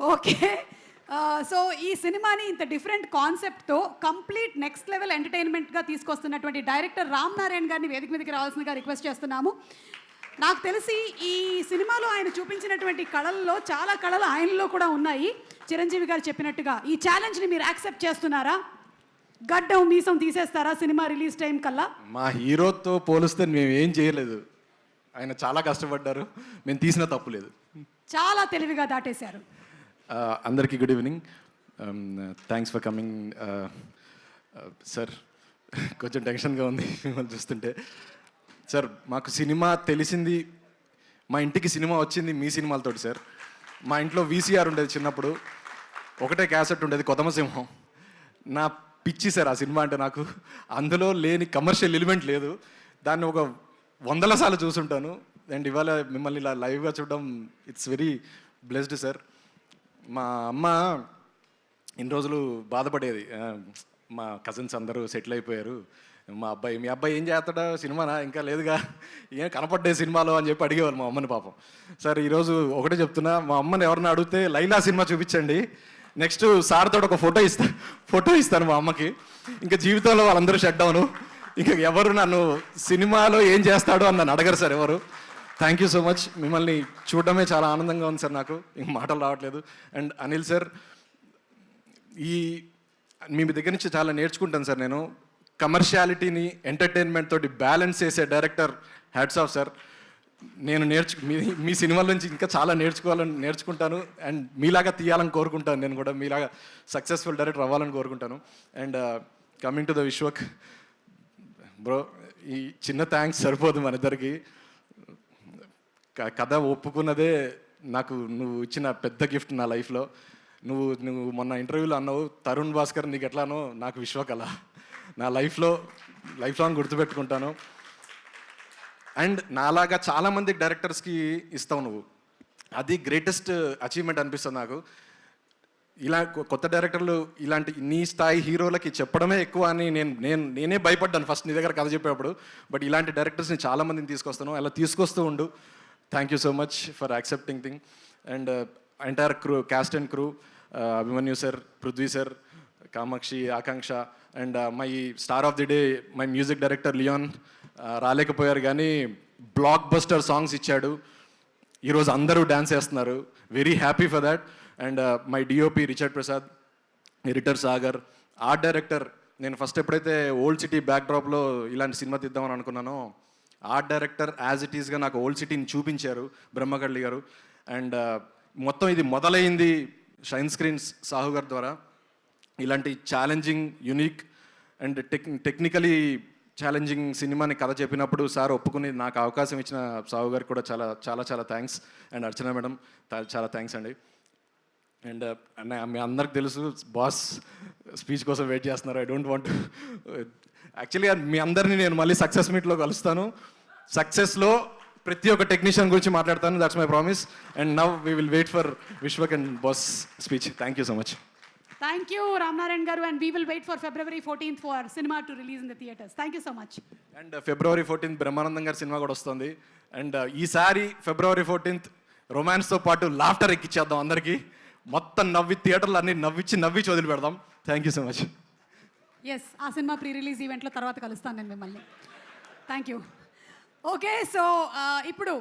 Okay. So ఈ సినిమాని ఇంత డిఫరెంట్ కాన్సెప్ట్తో కంప్లీట్ నెక్స్ట్ లెవెల్ ఎంటర్టైన్మెంట్గా తీసుకొస్తున్నటువంటి డైరెక్టర్ రామ్ నారాయణ్ గారిని వేదిక మీదకి రావాల్సిందిగా రిక్వెస్ట్ చేస్తున్నాము. నాకు తెలిసి ఈ సినిమాలో ఆయన చూపించినటువంటి కళల్లో చాలా కళలు ఆయనలో కూడా ఉన్నాయి. చిరంజీవి గారు చెప్పినట్టుగా ఈ ఛాలెంజ్ని మీరు యాక్సెప్ట్ చేస్తున్నారా? గడ్డం మీసం తీసేస్తారా సినిమా రిలీజ్ టైం కల్లా? మా హీరోతో పోలిస్తే మేము ఏం చేయలేదు. ఆయన చాలా కష్టపడ్డారు. మేము తీసిన తప్పు లేదు. చాలా తెలివిగా దాటేశారు. Uh, అందరికీ good evening thanks for coming sir కొంచెం టెన్షన్గా ఉంది మిమ్మల్ని చూస్తుంటే. సార్ మాకు సినిమా తెలిసింది మా ఇంటికి సినిమా వచ్చింది మీ సినిమాలతోటి సార్ మా ఇంట్లో వీసీఆర్ ఉండేది చిన్నప్పుడు. ఒకటే క్యాసెట్ ఉండేది కొత్తమసింహం నా పిచ్చి సార్ ఆ సినిమా అంటే నాకు. అందులో లేని కమర్షియల్ ఎలిమెంట్ లేదు. దాన్ని ఒక వందల సార్లు చూసుంటాను. అండ్ ఇవాళ మిమ్మల్ని ఇలా లైవ్గా చూడడం ఇట్స్ వెరీ బ్లెస్డ్ సార్ మా అమ్మ ఇన్ని రోజులు బాధపడేది. మా కజిన్స్ అందరూ సెటిల్ అయిపోయారు. మా అబ్బాయి మీ అబ్బాయి ఏం చేస్తాడా? సినిమానా? ఇంకా లేదుగా. ఏం కనపడ్డే సినిమాలో? అని చెప్పి అడిగేవాళ్ళు మా అమ్మని పాపం. సార్ ఈరోజు ఒకటే చెప్తున్నా. మా అమ్మని ఎవరిని అడిగితే లైలా సినిమా చూపించండి. నెక్స్ట్ సార్ ఒక ఫోటో ఇస్తా. ఫోటో ఇస్తాను మా అమ్మకి. ఇంకా జీవితంలో వాళ్ళందరూ షట్ డౌను. ఇంకా ఎవరు నన్ను సినిమాలో ఏం చేస్తాడో? అని నన్ను అడగరు సార్ ఎవరు. థ్యాంక్ యూ సో మచ్ మిమ్మల్ని చూడడమే చాలా ఆనందంగా ఉంది సార్ నాకు. ఇంక మాటలు రావట్లేదు. అండ్ అనిల్ సార్ ఈ మీ దగ్గర నుంచి చాలా నేర్చుకుంటాను సార్ నేను. కమర్షియాలిటీని ఎంటర్టైన్మెంట్ తోటి బ్యాలెన్స్ చేసే డైరెక్టర్ హ్యాట్స్ ఆఫ్ సార్ నేను నేర్చు మీ మీ సినిమాల నుంచి ఇంకా చాలా నేర్చుకోవాలని నేర్చుకుంటాను. అండ్ మీలాగా తీయాలని కోరుకుంటాను నేను కూడా. మీలాగా సక్సెస్ఫుల్ డైరెక్టర్ అవ్వాలని కోరుకుంటాను. And coming to the Vishwak bro ఈ చిన్న థ్యాంక్స్ సరిపోదు మన ఇద్దరికి. కథ ఒప్పుకున్నదే నాకు నువ్వు ఇచ్చిన పెద్ద గిఫ్ట్ నా లైఫ్లో. నువ్వు నువ్వు మొన్న ఇంటర్వ్యూలో అన్నావు తరుణ్ భాస్కర్ నీకు ఎట్లానో నాకు విశ్వకళ. నా లైఫ్లో లైఫ్ లాంగ్ గుర్తుపెట్టుకుంటాను. అండ్ నాలాగా చాలామంది డైరెక్టర్స్కి ఇస్తావు నువ్వు. అది గ్రేటెస్ట్ అచీవ్మెంట్ అనిపిస్తుంది నాకు. ఇలా కొత్త డైరెక్టర్లు ఇలాంటి నీ స్థాయి హీరోలకి చెప్పడమే ఎక్కువ అని నేను నేను నేనే భయపడ్డాను. ఫస్ట్ నీ దగ్గర కథ చెప్పేటప్పుడు బట్ ఇలాంటి డైరెక్టర్స్ని చాలా మందిని తీసుకొస్తాను. అలా తీసుకొస్తూ ఉండు. Thank you so much for accepting thing and entire crew cast and crew Abhimanyu sir Prithvi sir Kamakshi Akanksha and my star of the day my music director Leon రాలేకపోయారు కానీ బ్లాక్ బస్టర్ సాంగ్స్ ఇచ్చాడు ఈరోజు అందరూ dance చేస్తున్నారు. Very happy for that and my DOP Richard Prasad editor Sagar art director నేను first ఎప్పుడైతే old city బ్యాక్డ్రాప్లో ఇలాంటి సినిమా తీద్దామని అనుకున్నానో ఆర్ట్ డైరెక్టర్ యాజ్ ఇట్ ఈస్గా నాకు ఓల్డ్ సిటీని చూపించారు బ్రహ్మకళ్ళి గారు. అండ్ uh, మొత్తం ఇది మొదలైంది షైన్ స్క్రీన్స్ సాహు గారి ద్వారా. ఇలాంటి challenging unique and tech technically challenging సినిమాని కథ చెప్పినప్పుడు సార్ ఒప్పుకుని నాకు అవకాశం ఇచ్చిన సాహు గారికి కూడా చాలా చాలా చాలా థ్యాంక్స్ అండ్ అర్చన మేడం చాలా థ్యాంక్స్ అండి. అండ్ మీ అందరికి తెలుసు బాస్ స్పీచ్ కోసం వెయిట్ చేస్తున్నారు. ఐ డోంట్ వాంట్ యాక్చువల్గా మీ అందరినీ నేను మళ్ళీ సక్సెస్ మీట్లో కలుస్తాను. సక్సెస్లో ప్రతి ఒక్క టెక్నీషియన్ గురించి మాట్లాడతాను. That's my promise and now we will wait for Vishwak and boss speech thank you so much thank you Ramnarayan గారు and we will wait for February fourteenth for cinema to release in the theatres thank you so much and February fourteenth Brahmanandam గారి cinema కూడా వస్తుంది. And ఈసారి February fourteenth రొమాన్స్తో పాటు laughter ఎక్కిచ్చేద్దాం అందరికీ. మొత్తం నవ్వి థియేటర్లు అన్ని నవ్విచ్చి నవ్విచ్చి వదిలి పెడదాం. Thank you so much yes ఆ సినిమా ప్రీ రిలీజ్ ఈవెంట్లో తర్వాత కలుస్తాను నేను మిమ్మల్ని. థ్యాంక్ యూ ఓకే సో ఇప్పుడు